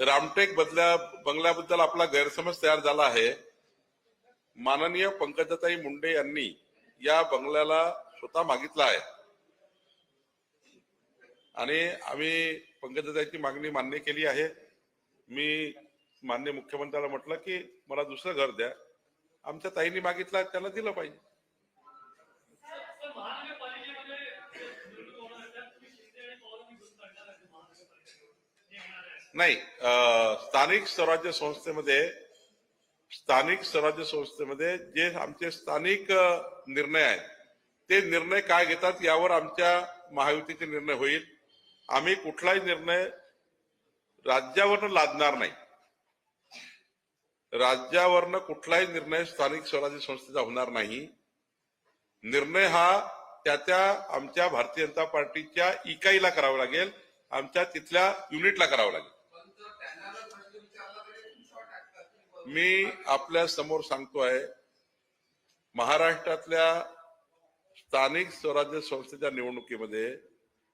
रामटेक बदल्या बंगल्याबद्दल आपला गैरसमज तयार झाला आहे. माननीय पंकजाताई मुंडे यांनी या बंगल्याला स्वतः मागितला आहे. आणि आम्ही पंकजाताईची मागणी मान्य केली आहे. मी मान्य मुख्यमंत्र्याला म्हटलं की मला दुसरं घर द्या. आमच्या ताईंनी मागितलं त्याला दिलं पाहिजे. नाही स्थानिक स्वराज्य संस्थेमध्ये स्थानिक स्वराज्य संस्थेमध्ये जे आमचे स्थानिक निर्णय आहेत ते निर्णय काय घेतात यावर आमच्या महायुतीचे निर्णय होईल. आम्ही कुठलाही निर्णय राज्यावरनं लादणार नाही. राज्यावरनं कुठलाही निर्णय स्थानिक स्वराज्य संस्थेचा होणार नाही. निर्णय हा त्या त्या आमच्या भारतीय जनता पार्टीच्या इकाईला करावा लागेल आमच्या तिथल्या युनिटला करावा लागेल. मी आपल्यासमोर सांगतोय महाराष्ट्रातल्या स्थानिक स्वराज्य संस्थेच्या निवडणुकीमध्ये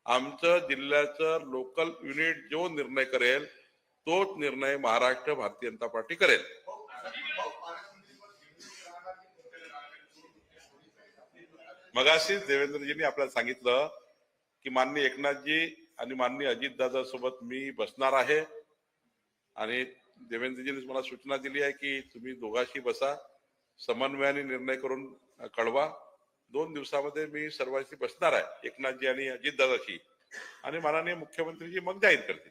आमचं जिल्ह्याचं लोकल युनिट जो निर्णय करेल तोच निर्णय महाराष्ट्र भारतीय जनता पार्टी करेल. मगाशीच देवेंद्रजींनी आपल्याला सांगितलं की माननीय एकनाथजी आणि माननीय अजितदादा सोबत मी बसणार आहे आणि देवेंद्रजींनी मला सूचना दिली आहे की तुम्ही दोघांशी बसा समन्वयाने निर्णय करून कळवा. दोन दिवसामध्ये मी सर्वांशी बसणार आहे एकनाथजी आणि अजितदादाशी. आणि माननीय मुख्यमंत्रीजी मग जाहीर करतील.